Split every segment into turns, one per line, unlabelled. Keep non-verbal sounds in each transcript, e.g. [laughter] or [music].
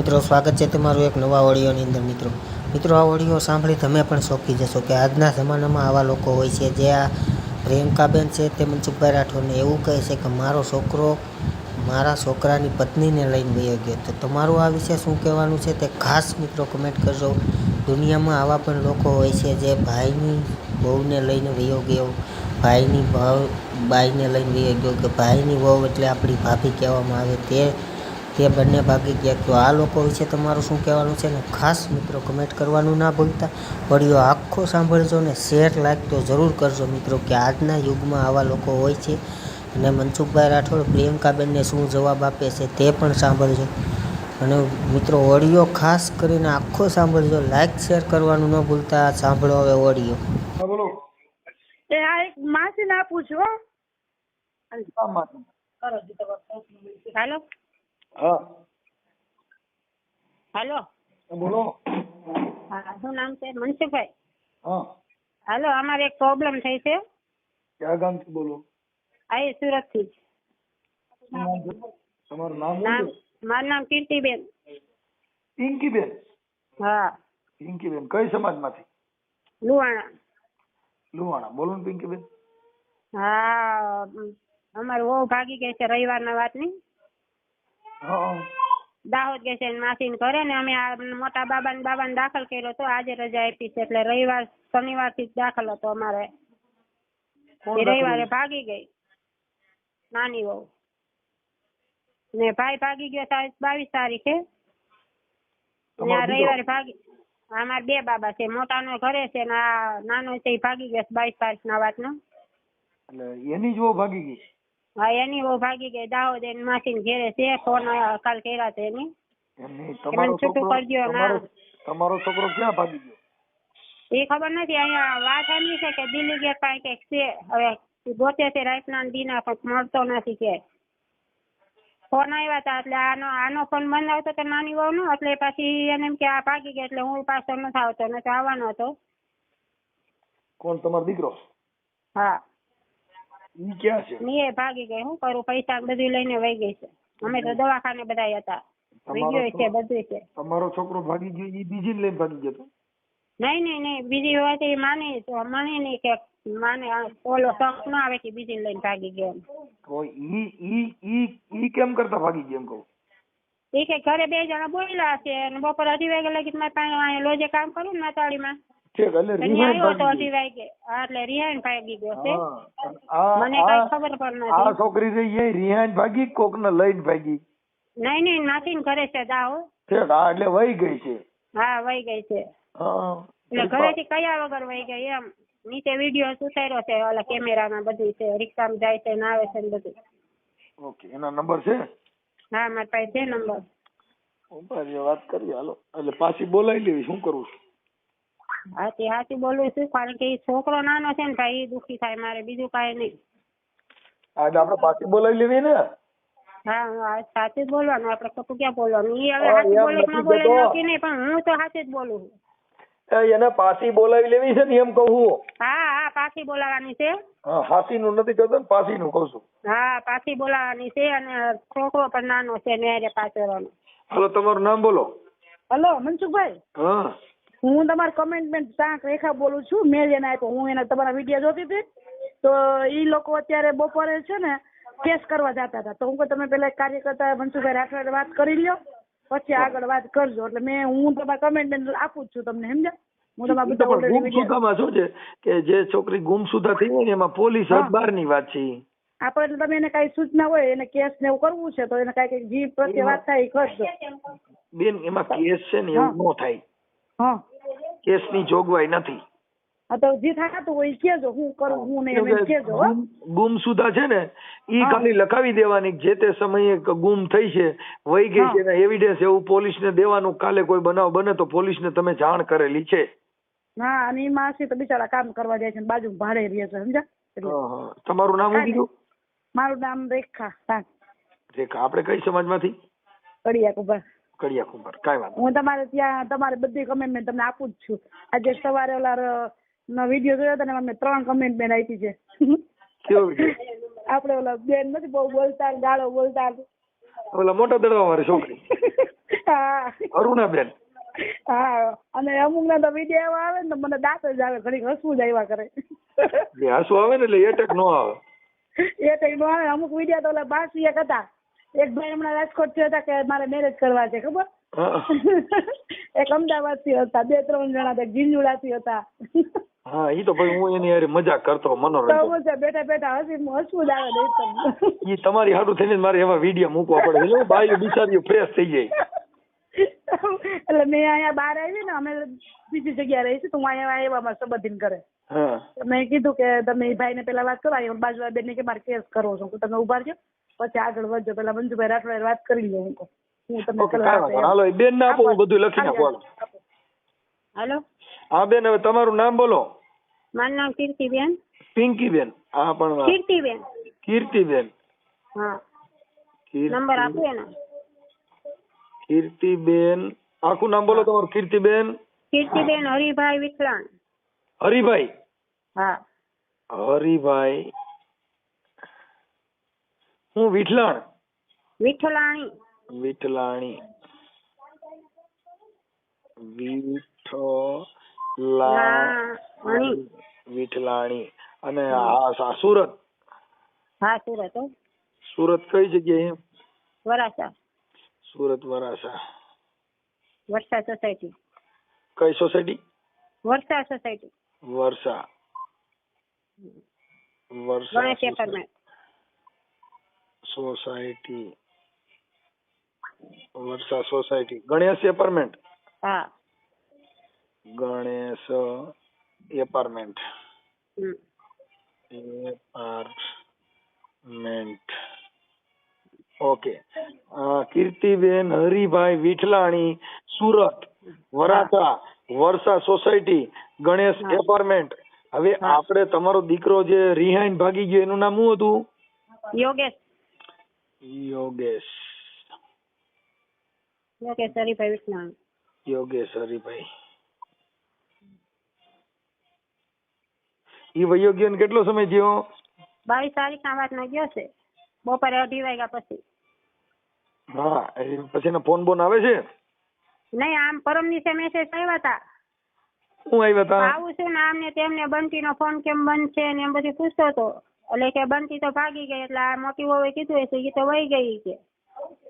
મિત્રો, સ્વાગત છે તમારું એક નવા ઓડિયોની અંદર, મિત્રો. મિત્રો, આ ઓડિયો સાંભળી તમે પણ શોખી જશો કે આજના જમાનામાં આવા લોકો હોય છે જે આ પ્રિયંકાબેન છે તે મનસુખભાઈ રાઠોડને એવું કહે છે કે મારો છોકરો મારા છોકરાની પત્નીને લઈને વયો ગયો તો તમારું આ વિશે શું કહેવાનું છે તે ખાસ મિત્રો કમેન્ટ કરજો. દુનિયામાં આવા પણ લોકો હોય છે જે ભાઈની બહુને લઈને વયો ગયો, ભાઈની ભાવ, બાઈને લઈને વયો ગયો કે ભાઈની વહુ એટલે આપણી ભાભી કહેવામાં આવે તે તે બંને ભાગી ગયા. તો આ લોકો વિશે તમારું શું કહેવાનું છે? ને ખાસ મિત્રો કમેન્ટ કરવાનું ના ભૂલતા. ઓડિયો આખો સાંભળજો ને શેર લાઈક તો જરૂર કરજો મિત્રો કે આજના યુગમાં આવા લોકો હોય છે. અને મનસુખભાઈ રાઠોડ પ્રિયંકાબેનને શું જવાબ આપે છે તે પણ સાંભળજો. અને મિત્રો ઓડિયો ખાસ કરીને આખો સાંભળજો. લાઈક શેર કરવાનું ન ભૂલતા. સાંભળો હવે ઓડિયો
બોલો.
એ આ એક માસીને આપું છું હાલો.
હા.
હાલો.
બોલો.
હા શું નામ છે? મનસુખભાઈ.
હા.
હેલો અમારે એક પ્રોબ્લેમ થઈ છે.
ક્યાં ગામથી બોલો?
આ
સુરત છે? તમારું નામ
નામ મારું નામ કીર્તિબેન
પિંકીબેન
હા.
પિંકીબેન કઈ સમાજમાંથી?
લુવાણા
લુવાણા બોલો ને પિંકીબેન
હા અમ, અમારે વહુ ભાગી ગઈ છે રવિવારના વાતની.
હા
દાહોદ ગઈ છે એની ઘરે ને અમે આ મોટા બાબા ને બાબાને દાખલ કર્યો હતો આજે રજા આપી છે. એટલે રવિવાર શનિવારથી દાખલ હતો અમારે. રવિવારે ભાગી ગઈ. નાની વહુ. ને ભાઈ ભાગી ગયો બાવીસ તારીખે. ને આ રવિવારે ભાગી અમારે બે બાબા છે. મોટાનો ઘરે છે ને આ નાનો છે એ ભાગી ગયો બાવીસ તારીખ ના વાતનો.
એટલે એની જ ભાગી ગઈ?
હા એની બહુ ભાગી ગઈ. દાહોદ એની માસી ઘેરે છે ફોન કાલ કર્યા છે એની.
એમની તમારો
છૂટું કરજો, ના.
તમારો છોકરો ક્યાં ભાગી ગયો?
એ ખબર નથી અહીંયા વાત એમની છે કે દિલ્હી ગેટ પાસે કંઈક છે. હવે ગોતે છે રાતના દીના પણ મળતો નથી કે. ફોન આવ્યા હતા એટલે આનો આનો ફોન બંધ આવતો તો નાની વહુનો એટલે પછી એને એમ કે આ ભાગી ગયા એટલે હું પાછો નથી આવતો નથી આવવાનો હતો.
કોણ તમારો દીકરો?
હા.
ઈ ક્યાં છે?
ને ભાગી ગઈ. હું કરું? પૈસા બધું લઈને વહી ગઈ છે. અમે તો દવાખાને બધા હતા.
તમારો
વીડિયો છે બધું છે.
તમારો છોકરો ભાગી ગયો? ઈ બીજી લઈને ભાગી ગયો
નહીં નહીં નહીં. બીજી વાત એ માની તો માની નહીં કે માને ઓલો શોખ ના આવે કે બીજી લઈને ભાગી ગયો.
તો ઈ ઈ ઈ ઈ કેમ કરતા ભાગી ગયો એમ કહું?
એ કે ઘરે બે જણા બોલ્યા છે અને બપોર અઢી વાગે લગી મારી પાસે અહીંયા લોજે કામ કરું ને નાતાળીમાં
એટલે
તો
રિહાઈન
ત્યાં આવ્યો તો
ભાગી
અઢી વાગે હા, એટલે રિહાઈન ભાગી ગયો છે. મને કઈ ખબર પણ
આ છોકરી છે એ રિહાઈન ભાગી કોક ને લઈને ભાગી.
નહીં નહીં નાથી ઘરે છે
હા. એટલે વહી ગઈ છે.
હા વહી ગઈ છે. એટલે ઘરેથી કયા વગર વહી ગઈ એમ? નીચે વીડિયો ઉતાર્યો છે ઓલા કેમેરામાં બધું છે રિક્ષામાં જાય છે ને આવે છે ને બધું.
ઓકે એના નંબર છે?
હા મારી પાસે છે નંબર.
વાત કરીએ હાલો. એટલે પાછી બોલાવી લેવી શું કરું છું?
હા તે હાચું બોલું છું કારણ કે છોકરો નાનો છે ને ભાઈ દુખી થાય મારે બીજું કાંઈ નહીં.
હા એટલે આપણે પાછી બોલાવી લેવી ને?
હા હું સાચું જ બોલવાનું આપણે ખોટું ક્યાં બોલવાનું? એ હવે સાચું બોલે કે ન બોલે. નક્કી નહીં પણ હું તો સાચું જ બોલું છું.
એને પાછી બોલાવી લેવી છે ને એમ કહું હા.
હા પાછી બોલાવાની છે.
હા હાથીનું નથી કહેતો ને પાછીનું કહું છું.
હા પાછી બોલાવાની છે અને છોકરો પણ નાનો છે ને હારે પાછળનો
હાલો તમારું નામ બોલો.
હલો મનસુખભાઈ.
હા.
હું તમારા કમેન્ટમેન્ટ ચાંક રેખા બોલું છું. મેં એને આપ્યો હું એને તમારા વીડિયો જોતી હતી. તો એ લોકો અત્યારે બપોરે છે ને કેસ કરવા જતા હતા. તો હું તમે પેલા કાર્યકર્તા મનસુખભાઈ રાઠોડ વાત કરી લ્યો. પછી આગળ વાત કરજો. એટલે મેં હું તમારા કમેન્ટમેન્ટ આપું જ છું તમને સમજ્યા?
ગુમસુદામાં શું છે? કે જે છોકરી ગુમસુદા થઈ હોય એમાં પોલીસ
હા.
અખબારની વાત છે.
આપણે એટલે તમે એને કઈ સૂચના હોય એને કેસ ને એવું કરવું છે તો એને કઈ કઈ જી પ્રત્યે વાત થાય એ કરજો.
બેન એમાં કેસ છે ને એવું ન થાય. કેસની જોગવાઈ નથી.
તો જે થતું હોય એ કહેજો હું કરું હું નહીં એમ કેજો
ગુમ- સુધા છે ને ઈ ખાલી લખાવી દેવાની જે તે સમયે ગુમ થઈ છે વહી ગઈ છે ને એવિડન્સ એવું પોલીસને દેવાનું કાલે કોઈ બનાવ બને તો પોલીસને તમે જાણ કરેલી છે.
હા અને એ માસી તો બિચારા કામ કરવા જાય છે ને બાજુ ભાડે રહે છે
હા. તમારું નામ શું કીધું?
મારું નામ રેખા
રેખા. આપણે કઈ સમાજમાંથી?
કડિયા કુંભાર
કડિયા કુંભાર કાંઈ વાંધો
હું તમારે ત્યાં તમારે બધી કમેન્ટમેન્ટ તમને આપું જ છું. આજે સવારે ઓલા નો વીડિયો જોયો હતો ને એમાં મેં ત્રણ કમેન્ટમેન્ટ આપી છે. આપણે ઓલા બેન નથી બહુ બોલતા ગાળો બોલતા.
ઓલા મોટો દડવા મારી છોકરી.
હા.
અરુણાબેન
હા અને અમુક ના તો વીડિયો એવા આવે ને તો મને દાંત જ આવે ઘડીક હસવું જ આવ્યા કરે.
એ હાસુ આવે ને એટલે એટેક નો આવે.
એટેક નો આવે અમુક વીડિયો તો ઓલા બાસી એક હતા. એક ભાઈ હમણાં રાજકોટથી હતા કે મારે મેરેજ કરવા છે ખબર? [laughs] એક અમદાવાદથી હતા બે ત્રણ જણા હતા ગીંજુડા થી હતા.
હા ઈ તો ભાઈ હું એની હારે મજાક કરતો મનોરંજન.
બેઠા બેઠા હસી હસવું જ આવે નહીં
ઈ તમારી હાટું થઈને મારે એવા વીડિયો મૂકવા પડે એટલે બાયું બિચારીઓ ફ્રેશ થઈ જાય.
એટલે મેં અહીંયા બહાર આવી ને અમે બીજી જગ્યાએ રહી છું તો હું અહીંયા આવ્યા મારે સંબંધીને કરે મેં કીધું કે તમે એ ભાઈને પેલા વાત કરો અહીંયા બાજુ બેન કે મારે કેસ કરવો છું. તમે ઊભા રહેજો પછી આગળ વધજો પેલા મંજુભાઈ રાઠોડે વાત કરી લઉં હું તમને.
હાલો બેન ના આપો હું બધું લખી નાખું હાલો. હા બેન હવે તમારું નામ બોલો.
મારું નામ કીર્તિબેન.
પિંકીબેન. હા પણ
કીર્તિબેન.
કીર્તિબેન.
હા.
કીર્તિ-
નંબર આપો એનો.
કીર્તિબેન. આખું નામ બોલો તમારું કીર્તિબેન.
કીર્તિબેન હરિભાઈ વિઠલાણ.
હરિભાઈ?
હા.
હરિભાઈ હું વિઠલાણ
વિઠલાણી
વિઠલાણી
વિઠલાણી
વિઠલાણી અને આ સુરત.
હા સુરત
સુરત કઈ જગ્યાએ?
વરાસા
સુરત વરાછા.
વર્ષા સોસાયટી.
કઈ society?
Varsha society.
Varsha Varsha
Ganesh apartment.
Society. Varsha society. Ganesh apartment
હા.
Ganesh apartment apartment okay Kirtiben Haribhai Vithlani Surat Varachha Varsha society Ganesh apartment હવે. આપણે તમારો દીકરો જે રિહાઈન ભાગી ગયો એનું નામ શું હતું?
યોગેશ.
યોગેશ.
યોગેશ હરિભાઈ વિઠલાણી
યોગેશ હરિભાઈ ઈ વયો ગયો ને કેટલો સમય થયો?
બાવીસ તારીખ ના વાત ગયો છે. બપોરે અઢી વાગ્યા પછી.
હા એ પછી એનો ફોન બોન આવે છે?
નહીં આમ પરમ દિવસે મેસેજ આવ્યા હતા
હું આવ્યા હતા
આવું છું ને આમને તેમને બંટી નો ફોન કેમ બંધ છે ને એમ બધું પૂછતો હતો. એટલે કે બનતી તો ભાગી ગઈ એટલે આ મોટી વહુએ કીધું હશે એ તો વહી ગઈ કે.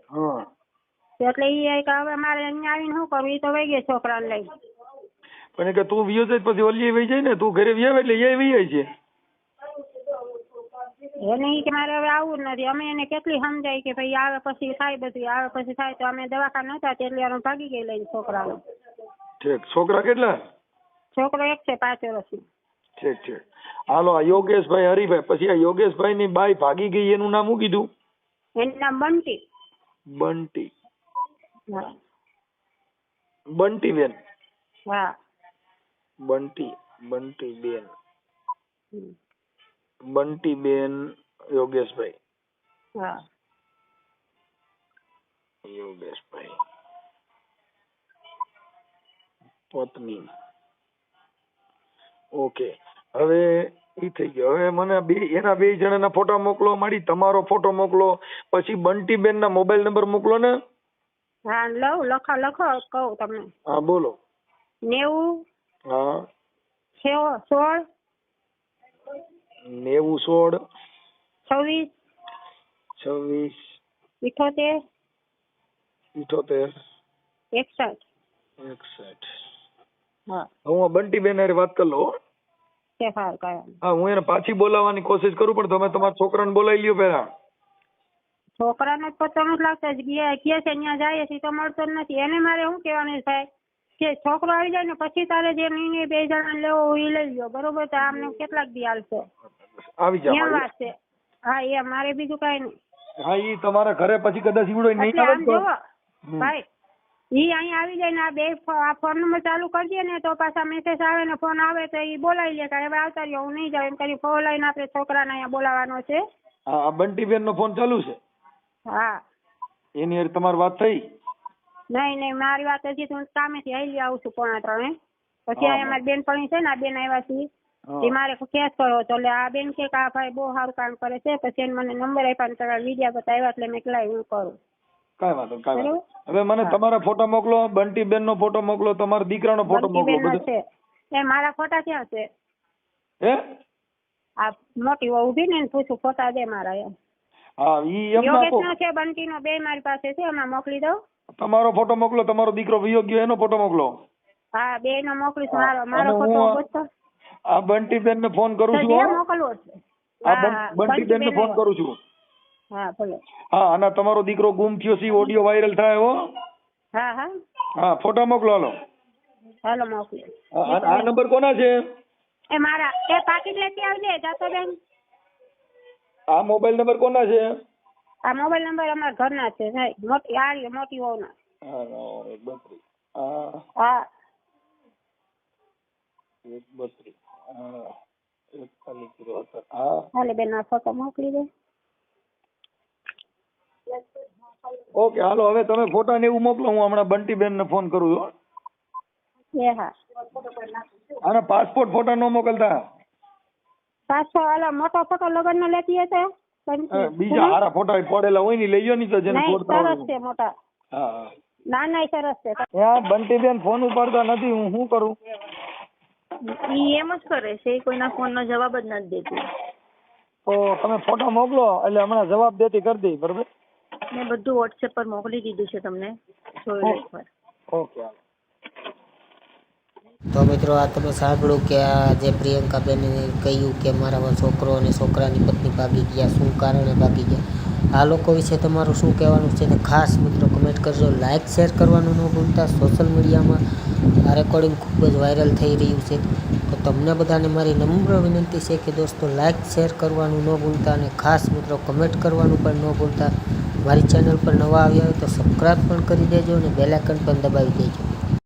હા.
એટલે એ કે હવે મારે અહીંયા આવીને શું કરવું એ તો વહી ગઈ છોકરાને લઈ.
પણ કે તું વિયો જાય પછી ઓલી વહી જાય ને તું ઘરે વ્યાવ એટલે એ વહી જાય છે.
એને ઈ કે મારે હવે આવું જ નથી અમે એને કેટલી સમજાય કે ભાઈ આવે પછી થાય બધું આવે પછી થાય તો અમે દવાખાને નતા એટલે અમે ભાગી ગઈ લઈને છોકરાને.
ઠીક. છોકરા કેટલા?
છોકરો એક છે પાંચ વર્ષનો.
ઠીક ઠીક. હાલો આ યોગેશભાઈ હરિભાઈ. પછી આ યોગેશભાઈ ની બાઈ ભાગી ગઈ એનું નામ શું કીધું?
એનું નામ બંટી.
બંટી. બંટી બેન.
હા.
બંટી બંટી બેન. બંટી બેન યોગેશભાઈ.
હા.
યોગેશભાઈ. પત્ની. ઓકે. હવે ઈ થઈ ગયો. હવે મને બે એના બે જણાના ફોટા મોકલો મારી તમારો ફોટો મોકલો પછી બંટીબેન ના મોબાઈલ નંબર મોકલો ને.
હા લઉં લખો લખો કહું તમને.
હા બોલો.
નેવું
હા.
સોળ
નેવું સોળ.
છવ્વીસ
છવ્વીસ.
ઇઠોતેર
ઇઠોતેર.
એકસઠ.
એકસઠ.
હા.
હું આ બંટીબેન હારે વાત કરી લઉં હો.
તે
હા હું એને પાછી બોલાવવાની કોશિશ કરું પણ તમે તમારા છોકરાને બોલાવી લ્યો પહેલા.
છોકરાને જ પતો નથી જ ગયા કે છે ત્યાં જાય છે તો મળતો જ નથી. એને મારે શું કહેવાનું થાય? કે છોકરો આવી જાય ને પછી તારે જે નિર્ણય બે જણા લેવો હોય એ લઈ લ્યો બરોબર? તો આમને કેટલાક દી હાલશે?
આવી
એમ વાત છે. હા એ મારે બીજું કાંઈ નહીં.
હા એ તમારા ઘરે પછી કદાચ ઈવડો નહીં આવે.
ભાઈ ઈ અહીં આવી જાય ને આ બે આ ફોન નંબર ચાલુ કરજે ને તો પાછા મેસેજ આવે ને ફોન આવે તો ઈ બોલાવી લે. કે હવે આવતા રહ્યો હું નહીં જાઉં. એમ કરી ફોન લઈને આપણે છોકરાને અહીંયા બોલાવવાનો છે.
આ બંટીબેન નો ફોન ચાલુ છે?
હા.
એની હારે તમારી વાત થઈ?
નહીં નહીં મારી વાત હજી તો હું કામેથી હાલી આવું છું પોણા ત્રણે. પછી
હા,
અહીંયા મારી બેનપણી છે ને આ બેન આવ્યા છે
હા.
એ મારે કેસ કરો તો એટલે આ બેન કે આ ભાઈ બહુ સારું કામ કરે છે પછી એને મને નંબર આપ્યા ને તમારા વિડીયા બતાવ્યા એટલે મેં કલાય હું કરું.
કાંઈ વાંધો નહીં, કાંઈ વાંધો
બરાબર?
હવે મને તમારા ફોટો મોકલો બંટી બેન નો ફોટો મોકલો તમારા દીકરાનો ફોટો મોકલો બધું.
એ મારા ફોટા ક્યાં છે?
હે?
આ મોટી વહુ ઊભી ને પૂછું ફોટા દે મારા એમ.
હા ઈ એમ
યોગેશનો છે બંટીનો બે મારી પાસે છે એમાં મોકલી દઉં.
તમારો ફોટો મોકલો તમારો દીકરો વિયો ગયો એનો ફોટો મોકલો.
હા બે નો મોકલીશ મારો મારો ફોટો પૂછતો
આ બંટી બેન ને ફોન કરું છું
મોકલવો છે.
આ
હા,
બંટી બેન ને ફોન. કરું છું.
હા ભલે
હા અને તમારો દીકરો ગુમ થયો છે ઓડિયો વાયરલ થાય હો.
હા હા.
હા ફોટા મોકલો હાલો.
હાલો મોકલો.
આ નંબર કોના છે?
એ મારા એ પાકીટ લેતી આવજે જાતાબેન
આ મોબાઈલ નંબર કોના છે?
આ મોબાઈલ નંબર અમારા ઘરના છે સાહેબ. મોટી આ રહ્યો, મોટી વહુના.
હા એક બત્રીસ. હા. એક બત્રીસ. હા એકતાલીસ જીરો હા.
હાલે બેન આ ફોટો મોકલી દે.
ઓકે હાલો હવે તમે ફોટા ને એવું મોકલો હું હમણાં બંટી બેન ને ફોન કરું છું આના પાસપોર્ટ ફોટા નો મોકલતા?
પાછો હાલો મોટો ફોટો લગન નો લેતી હશે?
બીજા હારા ફોટા પડેલા હોય ને લઈ ગયો ની તો જેને
સરસ છે મોટા.
હા ના
નાના સરસ છે.
બંટી બેન ફોન ઉપાડતા નથી હું શું કરું?
ઈ એમ જ કરે છે કોઈના ફોન નો જવાબ જ નથી દેતી.
તો તમે ફોટો મોકલો એટલે હમણાં જવાબ દેતી કરી દઈ બરોબર?
મેં બધું વોટ્સએપ પર મોકલી દીધું છે તમને. જોઈ
ઓકે
તો મિત્રો, આ તમે સાંભળ્યું કે આ જે પ્રિયંકાબેને કહ્યું કે મારા છોકરો અને છોકરાની પત્ની ભાગી ગયા. શું કારણે ભાગી ગયા? આ લોકો વિશે તમારું શું કહેવાનું છે? ખાસ મિત્રો કમેન્ટ કરજો. લાઇક શેર કરવાનું ન ભૂલતા. સોશિયલ મીડિયામાં આ રેકોર્ડિંગ ખૂબ જ વાયરલ થઈ રહ્યું છે. તો તમને બધાને મારી નમ્ર વિનંતી છે કે દોસ્તો લાઇક શેર કરવાનું ન ભૂલતા અને ખાસ મિત્રો કમેન્ટ કરવાનું પણ ન ભૂલતા. મારી ચેનલ પર નવા આવ્યા હોય તો સબસ્ક્રાઈબ પણ કરી દેજો અને બેલાઇકન પણ દબાવી દેજો.